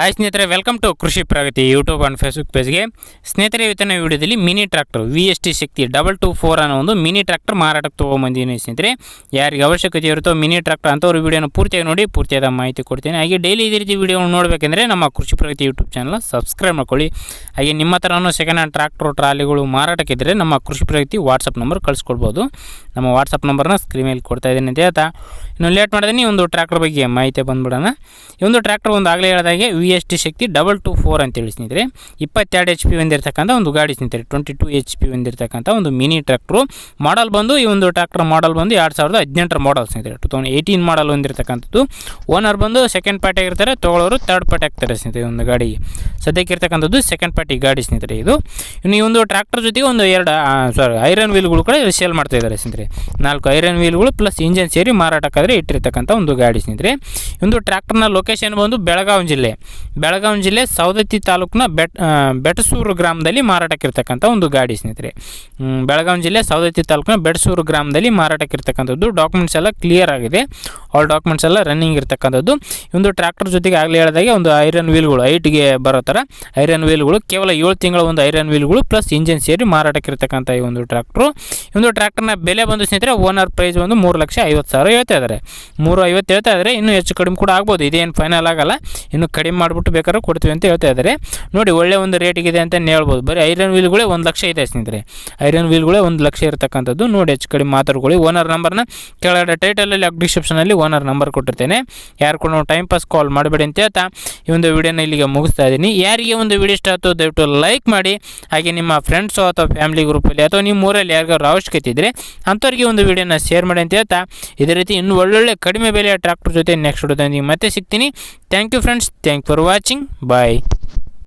Hi ಸ್ನೇಹಿತರೆ welcome to Krishi Pragati YouTube and Facebook ಪೇಜ್ಗೆ ಸ್ನೇಹಿತರೆ, ಇವತ್ತಿನ ವಿಡಿಯೋದಲ್ಲಿ mini tractor V S T Shakti double two four ಅನ್ನೋ ಒಂದು ಮಿನಿ ಟ್ರ್ಯಾಕ್ಟರ್ ಮಾರಾಟಕ್ಕೆ ತೊಗೊಂಬಂದಿದ್ದೀನಿ ಸ್ನೇಹಿತರೆ. ಯಾರಿಗೆ ಅವಶ್ಯಕತೆ ಇರುತ್ತೋ ಮಿನಿ ಟ್ರ್ಯಾಕ್ಟರ್ ಅಂತವ್ರು ವಿಡಿಯೋನ ಪೂರ್ತಿಯಾಗಿ ನೋಡಿ, ಪೂರ್ತಿಯಾದ ಮಾಹಿತಿ ಕೊಡ್ತೀನಿ. ಹಾಗೆ ಡೈಲಿ ಇದೇ ರೀತಿ ವಿಡಿಯೋ ನೋಡಬೇಕೆಂದ್ರೆ ನಮ್ಮ ಕೃಷಿ ಪ್ರಗತಿ ಯೂಟ್ಯೂಬ್ ಚಾನಲ್ ಸಬ್ಸ್ಕ್ರೈಬ್ ಮಾಡ್ಕೊಳ್ಳಿ. ಹಾಗೆ ನಿಮ್ಮ ಹತ್ರನೂ ಸೆಕೆಂಡ್ ಹ್ಯಾಂಡ್ ಟ್ರ್ಯಾಕ್ಟರ್ ಟ್ರಾಲಿಗಳು ಮಾರಾಟಕ್ಕಿದ್ದರೆ ನಮ್ಮ ಕೃಷಿ ಪ್ರಗತಿ ವಾಟ್ಸಪ್ ನಂಬರ್ ಕಳಿಸ್ಕೊಡ್ಬೋದು. ನಮ್ಮ ವಾಟ್ಸಪ್ ನಂಬರ್ನ ಸ್ಕ್ರೀನ್ ಮೇಲೆ ಕೊಡ್ತಾ ಇದ್ದೀನಿ ಅಂತ ಹೇಳ್ತಾ. ಇನ್ನು ಲೇಟ್ ಮಾಡಿದ್ರೆ ಒಂದು ಟ್ರ್ಯಾಕ್ಟರ್ ಬಗ್ಗೆ ಮಾಹಿತಿ ಬಂದ್ಬಿಡೋಣ. ಈ ಒಂದು ಟ್ರ್ಯಾಕ್ಟರ್ ಒಂದು ಆಗಲೇ ಹೇಳಿದಾಗೆ V S T Shakti double two four ಅಂತೇಳಿ ಸ್ನೇಹಿತರೆ. ಇಪ್ಪತ್ತೆರಡು ಎಚ್ ಪಿ ಹೊಂದಿರತಕ್ಕಂಥ ಒಂದು ಗಾಡಿ ಸ್ನೇಹಿತರೆ. ಟ್ವೆಂಟಿ ಟು ಎಚ್ ಪಿ ಹೊಂದಿರತಕ್ಕಂಥ ಒಂದು ಮಿನಿ ಟ್ರ್ಯಾಕ್ಟ್ರು ಮಾಡಲ್ ಬಂದು ಈ ಒಂದು ಟ್ರ್ಯಾಕ್ಟರ್ ಮಾಡಲ್ ಬಂದು ಎರಡು ಸಾವಿರದ ಹದಿನೆಂಟರ ಮಾಡಲ್ ಸ್ನೇಹಿತರೆ. ಟು ತೌಸಂಡ್ ಏಯ್ಟೀನ್ ಮಾಡಲ್ ಹೊಂದಿರತಕ್ಕಂಥದ್ದು. ಓನರ್ ಬಂದು ಸೆಕೆಂಡ್ ಪಾರ್ಟಿ ಆಗಿರ್ತಾರೆ. ತೊಗೊಳೋರು ತರ್ಡ್ ಪಾರ್ಟಿ ಆಗ್ತಾರೆ ಸ್ನೇಹಿತರೆ ಒಂದು ಗಾಡಿ. ಸದ್ಯಕ್ಕೆ ಇರ್ತಕ್ಕಂಥದ್ದು ಸೆಕೆಂಡ್ ಪಾರ್ಟಿ ಗಾಡಿ ಸ್ನೇಹಿತರೆ ಇದು. ಇನ್ನು ಈ ಒಂದು ಟ್ರ್ಯಾಕ್ಟರ್ ಜೊತೆಗೆ ಒಂದು ಎರಡು ಸಾರಿ ಐರನ್ ವೀಲ್ಗಳು ಕೂಡ ಸೇಲ್ ಮಾಡ್ತಾ ಇದ್ದಾರೆ ಸ್ನೇಹಿತರೆ. ನಾಲ್ಕು ಐರನ್ ವೀಲ್ಗಳು ಪ್ಲಸ್ ಇಂಜನ್ ಸೇರಿ ಮಾರಾಟಕ್ಕಾದರೆ ಇಟ್ಟಿರ್ತಕ್ಕಂಥ ಒಂದು ಗಾಡಿ ಸ್ನೇಹಿತರೆ. ಒಂದು ಟ್ರ್ಯಾಕ್ಟರ್ನ ಲೊಕೇಶನ್ ಬಂದು ಬೆಳಗಾವಿ ಜಿಲ್ಲೆ. ಬೆಳಗಾವಿ ಜಿಲ್ಲೆ ಸವದತ್ತಿ ತಾಲೂಕಿನ ಬೆಟ್ ಬೆಟಸೂರು ಗ್ರಾಮದಲ್ಲಿ ಮಾರಾಟಕ್ಕಿರ್ತಕ್ಕಂಥ ಒಂದು ಗಾಡಿ ಸ್ನೇಹಿತರೆ. ಬೆಳಗಾವಿ ಜಿಲ್ಲೆ ಸವದತ್ತಿ ತಾಲೂಕಿನ ಬೆಟಸೂರು ಗ್ರಾಮದಲ್ಲಿ ಮಾರಾಟಕ್ಕಿರ್ತಕ್ಕಂಥದ್ದು ಡಾಕ್ಯುಮೆಂಟ್ಸ್ ಎಲ್ಲ ಕ್ಲಿಯರ್ ಆಗಿದೆ. ಆಲ್ ಡಾಕ್ಯುಮೆಂಟ್ಸ್ ಎಲ್ಲ ರನ್ನಿಂಗ್ ಇರ್ತಕ್ಕಂಥದ್ದು. ಒಂದು ಟ್ರ್ಯಾಕ್ಟರ್ ಜೊತೆಗೆ ಆಗಲೇ ಹೇಳಿದಾಗೆ ಒಂದು ಐರನ್ ವೀಲ್ಗಳು ಐಟ್ಗೆ ಬರೋ ಥರ ಐರನ್ ವೀಲ್ಗಳು ಕೇವಲ ಏಳು ತಿಂಗಳ ಒಂದು ಐರನ್ ವೀಲ್ಗಳು ಪ್ಲಸ್ ಇಂಜಿನ್ ಸೇರಿ ಮಾರಾಟಕ್ಕೆ ಮಾರಾಟಕ್ಕಿರ್ತಕ್ಕಂಥ ಈ ಒಂದು ಟ್ರ್ಯಾಕ್ಟ್ರು ಈ ಒಂದು ಟ್ರ್ಯಾಕ್ಟರ್ನ ಬೆಲೆ ಬಂದು ಸ್ನೇಹಿತರೆ ಓನರ್ ಪ್ರೈಸ್ ಒಂದು ಮೂರು ಲಕ್ಷ ಐವತ್ತು ಸಾವಿರ ಹೇಳ್ತಾ ಇದ್ದಾರೆ ಮೂರು ಐವತ್ತು ಹೇಳ್ತಾ ಇದ್ದಾರೆ ಇನ್ನೂ ಹೆಚ್ಚು ಕಡಿಮೆ ಕೂಡ ಆಗ್ಬೋದು. ಇದೇನು ಫೈನಲ್ ಆಗಲ್ಲ. ಇನ್ನು ಕಡಿಮೆ ಮಾಡಿಬಿಟ್ಟು ಬೇಕಾದ್ರೆ ಕೊಡ್ತೀವಿ ಅಂತ ಹೇಳ್ತಾ ಇದ್ದಾರೆ ನೋಡಿ ಒಳ್ಳೆ ಒಂದು ರೇಟಿಗಿದೆ ಅಂತ ಹೇಳ್ಬೋದು. ಬರೀ ಐರನ್ ವೀಲ್ಗಳೇ ಒಂದು ಲಕ್ಷ ಇದೆ ಸ್ನೇಹಿತರೆ. ಐರನ್ ವೀಲ್ಗಳೇ ಒಂದು ಲಕ್ಷ ಇರತಕ್ಕಂಥದ್ದು. ನೋಡಿ ಹೆಚ್ಚು ಕಡಿಮೆ ಮಾತಾಡ್ಕೊಳ್ಳಿ. ಓನರ್ ನಂಬರ್ನ ಕೆಳಗಡೆ ಟೈಟಲಲ್ಲಿ ಡಿಸ್ಕ್ರಿಪ್ಷನಲ್ಲಿ ಓನರ್ ನಂಬರ್ ಕೊಟ್ಟಿರ್ತೇನೆ. ಯಾರು ಕೂಡ ಟೈಮ್ ಪಾಸ್ ಕಾಲ್ ಮಾಡಬೇಡಿ ಅಂತ ಹೇಳ್ತಾ ಈ ಒಂದು ವಿಡಿಯೋನ ಇಲ್ಲಿಗೆ ಮುಗಿಸ್ತಾ ಇದ್ದೀನಿ. ಯಾರಿಗೆ ಒಂದು ವಿಡಿಯೋ ಇಷ್ಟ ಆಯಿತು ದಯವಿಟ್ಟು ಲೈಕ್ ಮಾಡಿ. ಹಾಗೆ ನಿಮ್ಮ ಫ್ರೆಂಡ್ಸು ಅಥವಾ ಫ್ಯಾಮಿಲಿ ಗ್ರೂಪಲ್ಲಿ ಅಥವಾ ನಿಮ್ಮ ಊರಲ್ಲಿ ಯಾರಿಗಾರು ಅವಶ್ಯಕತೆ ಇದ್ದರೆ ಅಂಥವ್ರಿಗೆ ಒಂದು ವಿಡಿಯೋನ ಶೇರ್ ಮಾಡಿ ಅಂತ ಹೇಳ್ತಾ ಇದೇ ರೀತಿ ಇನ್ನೂ ಒಳ್ಳೊಳ್ಳೆ ಕಡಿಮೆ ಬೆಲೆಯ ಟ್ರ್ಯಾಕ್ಟರ್ ಜೊತೆ ನೆಕ್ಸ್ಟ್ ವಿಡಿಯೋದೊಂದಿಗೆ ಮತ್ತೆ ಸಿಗ್ತೀನಿ. Thank you friends thank for watching bye